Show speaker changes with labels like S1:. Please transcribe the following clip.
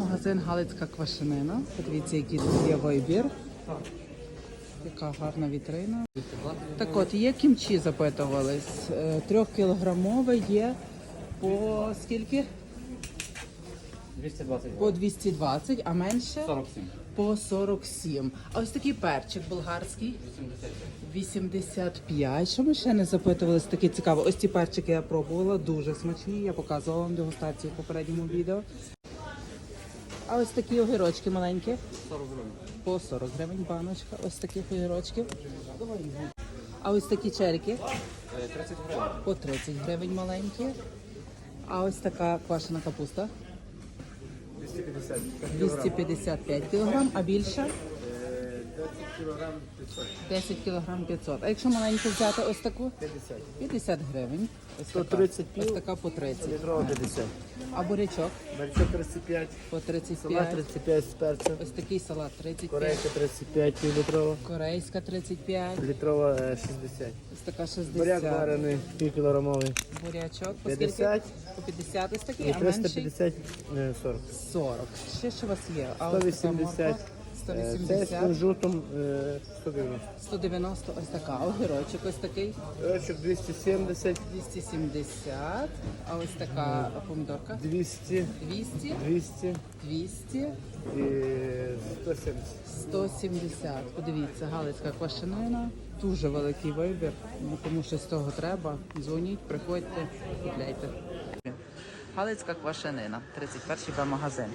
S1: Магазин Галицька квашенина. Подивіться, який тут є вибір. Яка гарна вітрина. Так от, є кімчі запитувались. Е, Трьохкілограмове є по скільки?
S2: 220
S1: По 220, а менше
S2: 47.
S1: по 47. А ось такий перчик болгарський 85. Що ми ще не запитували? Таке цікаво. Ось ці перчики я пробувала, дуже смачні. Я показувала вам дегустацію в попередньому відео. А ось такі огірочки маленькі
S2: 40 гривень.
S1: по 40 гривень баночка. Ось таких огірочків. А ось такі черки.
S2: 30 гривень.
S1: по 30 гривень маленькі. А ось така квашена капуста
S2: 250.
S1: 255 кг, а більша
S2: 10 кілограм 500.
S1: 10 кг 500. А якщо маленьку взяти ось таку?
S2: 50.
S1: 50 гривень. Ось така.
S2: 130
S1: Ось така по 30.
S2: Літрова 50.
S1: А бурячок
S2: Барчок 35.
S1: по
S2: Салат
S1: 35.
S2: 35 з перцем.
S1: Ось такий салат 35.
S2: Корейка 35 пів літрова.
S1: Корейська 35.
S2: Літрова е, 60.
S1: Ось така 60.
S2: Буряк варений пів кілограмовий.
S1: Бурячок по
S2: 50.
S1: По 50 ось такий, а менший
S2: 350 е, 40.
S1: 40. Ще що у вас є? А ось така
S2: 180.
S1: морква?
S2: Е, Це з
S1: 180.
S2: кунжутом е, 190.
S1: 190 ось така. А Огірочок ось такий.
S2: Рочок 270,
S1: 270. А ось така помідорка.
S2: 200,
S1: 200.
S2: 200
S1: 200.
S2: і 170.
S1: 170. Подивіться, Галицька квашенина. Дуже великий вибір. Ну, Кому щось з того треба, дзвоніть, приходьте, купляйте. Галицька квашенина, 31 Б магазин.